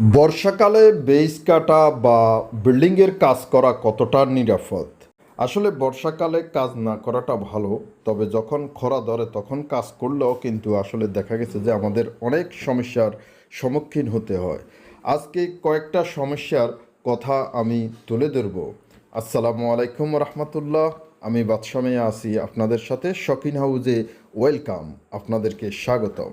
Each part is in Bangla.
বর্ষাকালে বেইস কাটা বা বিল্ডিংয়ের কাজ করা কতটা নিরাপদ? আসলে বর্ষাকালে কাজ না করাটা ভালো, তবে যখন খরা ধরে তখন কাজ করলেও কিন্তু আসলে দেখা গেছে যে আমাদের অনেক সমস্যার সম্মুখীন হতে হয়। আজকে কয়েকটা সমস্যার কথা আমি তুলে ধরব। আসসালামু আলাইকুম রহমতুল্লাহ। আমি বাদশামে আছি আপনাদের সাথে শকিন হাউজে ওয়েলকাম, আপনাদেরকে স্বাগতম।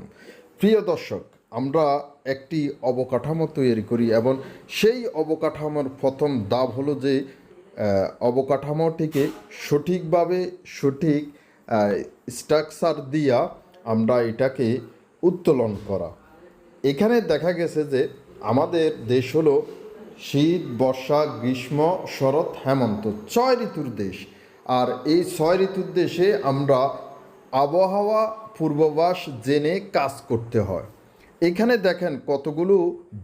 প্রিয় দর্শক আমরা একটি অবকাঠামো তৈরি করি এবং সেই অবকাঠামোর প্রথম দাব হলো যে অবকাঠামোটিকে সঠিকভাবে সঠিক স্ট্রাকচার দিয়া আমরা এটাকে উত্তোলন করা। এখানে দেখা গেছে যে, আমাদের দেশ হলো শীত, বর্ষা, গ্রীষ্ম, শরৎ, হেমন্ত ছয় ঋতুর দেশ। আর এই ছয় ঋতুর দেশে আমরা আবহাওয়া পূর্বাভাস জেনে কাজ করতে হয়। এখানে দেখেন কতগুলো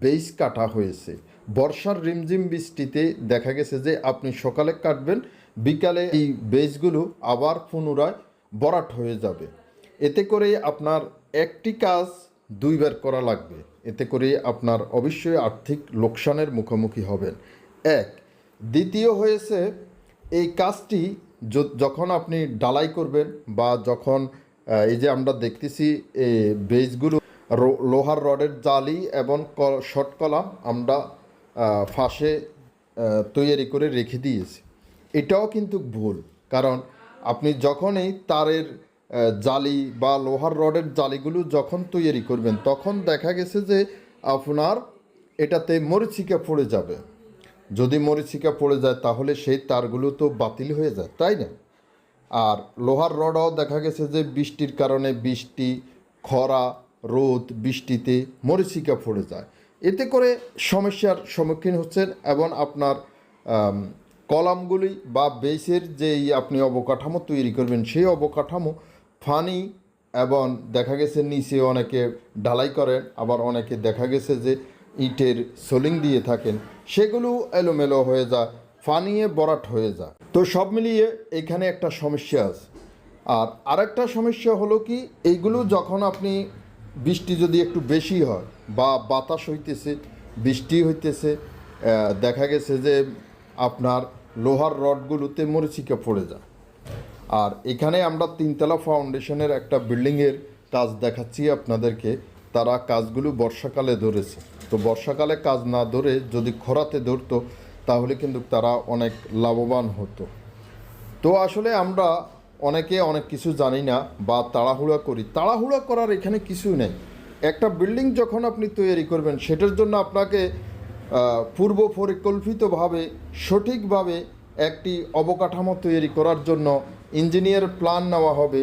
বেইস কাটা হয়েছে। বর্ষার রিমঝিম বৃষ্টিতে দেখা গেছে যে আপনি সকালে কাটবেন, বিকালে এই বেইসগুলো আবার পুনরায় বরাট হয়ে যাবে। এতে করে আপনার একটি কাজ দুইবার করা লাগবে। এতে করে আপনার অবশ্যই আর্থিক লোকসানের মুখোমুখি হবেন। এক, দ্বিতীয় হয়েছে এই কাজটি যখন আপনি ডালাই করবেন বা যখন এই যে আমরা দেখতেছি এই বেজগুলো লোহার রডের জালি এবং শর্ট কলাম আমরা ফাঁসে তৈরি করে রেখে দিয়েছি। এটাও কিন্তু ভুল, কারণ আপনি যখনই তারের জালি বা লোহার রডের জালিগুলো যখন তৈরি করবেন, তখন দেখা গেছে যে আপনার এটাতে মরিচিকা পড়ে যাবে। যদি মরিচিকা পড়ে যায়, তাহলে সেই তারগুলো তো বাতিল হয়ে যায়, তাই না? আর লোহার রডও দেখা গেছে যে বৃষ্টির কারণে বৃষ্টি, খরা রোদ, বৃষ্টিতে মরিচিকা পড়ে যায়। এতে করে সমস্যার সম্মুখীন হচ্ছেন এবং আপনার কলামগুলি বা বেসের যেই আপনি অবকাঠামো তৈরি করবেন, সেই অবকাঠামো ফানি এবং দেখা গেছে নিচে অনেকে ঢালাই করেন, আবার অনেকে দেখা গেছে যে ইটের সোলিং দিয়ে থাকেন, সেগুলো এলোমেলো হয়ে যায়, ফানিয়ে বরাট হয়ে যায়। তো সব মিলিয়ে এখানে একটা সমস্যা আছে। আর আরেকটা সমস্যা হলো কি, এইগুলো যখন আপনি বৃষ্টি যদি একটু বেশি হয় বা বাতাস হইতেছে, বৃষ্টি হইতেছে দেখা গেছে যে আপনার লোহার রডগুলোতে মরিচিকা পড়ে যায়। আর এখানে আমরা তিনতলা ফাউন্ডেশনের একটা বিল্ডিংয়ের কাজ দেখাচ্ছি আপনাদেরকে। তারা কাজগুলো বর্ষাকালে ধরেছে। তো বর্ষাকালে কাজ না ধরে যদি খরাতে ধরতো, তাহলে কিন্তু তারা অনেক লাভবান হতো। তো আসলে আমরা অনেকে অনেক কিছু জানি না বা তাড়াহুড়া করি। তাড়াহুড়া করার এখানে কিছুই নেই। একটা বিল্ডিং যখন আপনি তৈরি করবেন, সেটার জন্য আপনাকে পূর্ব পরিকল্পিতভাবে, সঠিকভাবে একটি অবকাঠামো তৈরি করার জন্য ইঞ্জিনিয়ার প্ল্যান নেওয়া হবে।